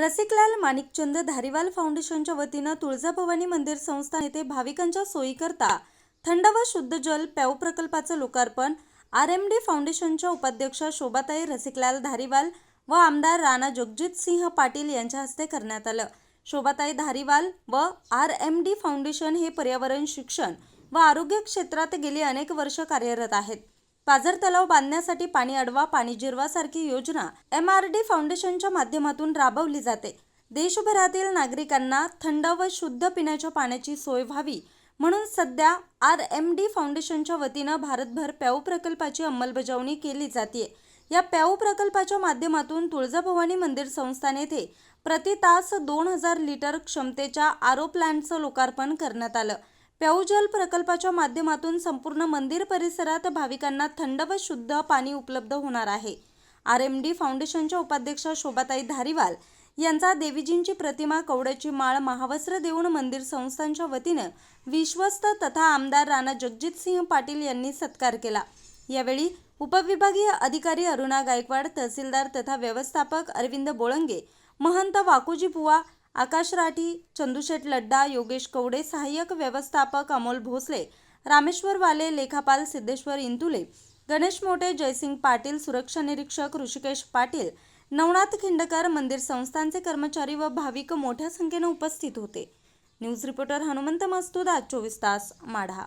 रसिकलाल माणिकचंद धारीवाल फाउंडेशनच्या वतीनं तुळजाभवानी मंदिर संस्थान येथे भाविकांच्या सोयीकरता थंड व शुद्ध जल प्याव प्रकल्पाचं लोकार्पण आर एम डी फाउंडेशनच्या उपाध्यक्ष शोभाताई रसिकलाल धारीवाल व आमदार राणा जगजित सिंह पाटील यांच्या हस्ते करण्यात आलं. शोभाताई धारीवाल व आर एम डी फाउंडेशन हे पर्यावरण शिक्षण व आरोग्य क्षेत्रात गेली अनेक वर्ष कार्यरत आहेत. पाझर तलाव बांधण्यासाठी पाणी अडवा पाणी जिरवा सारखी योजना एम आर डी फाउंडेशनच्या माध्यमातून राबवली जाते. देशभरातील नागरिकांना थंड व शुद्ध पिण्याच्या पाण्याची सोय व्हावी म्हणून सध्या आर एम डी फाउंडेशनच्या वतीनं भारतभर प्याऊ प्रकल्पाची अंमलबजावणी केली जाते या प्याऊ प्रकल्पाच्या माध्यमातून तुळजाभवानी मंदिर संस्थान येथे प्रति तास दोन हजार लिटर क्षमतेच्या आरो प्लॅन्टचं लोकार्पण करण्यात आलं. प्याऊ जल प्रकल्पाच्या माध्यमातून संपूर्ण मंदिर परिसरात भाविकांना थंड व शुद्ध पाणी उपलब्ध होणार आहे. आर एम डी फाउंडेशनच्या उपाध्यक्षा शोभाताई धारीवाल यांचा देवीजींची प्रतिमा कवड्याची माळ महावस्त्र देऊन मंदिर संस्थांच्या वतीनं विश्वस्त तथा आमदार राणा जगजितसिंह पाटील यांनी सत्कार केला. यावेळी उपविभागीय अधिकारी अरुणा गायकवाड तहसीलदार तथा व्यवस्थापक अरविंद बोळंगे महंत वाकुजी बुवा आकाश राठी चंदुशेठ लड्डा योगेश कवडे सहाय्यक व्यवस्थापक अमोल भोसले रामेश्वर वाले लेखापाल सिद्धेश्वर इंतुले गणेश मोठे जयसिंग पाटील सुरक्षा निरीक्षक ऋषिकेश पाटील नवनाथ खिंडकर मंदिर संस्थांचे कर्मचारी व भाविक मोठ्या संख्येनं उपस्थित होते. न्यूज रिपोर्टर हनुमंत मस्तूद आज चोवीस तास माढा.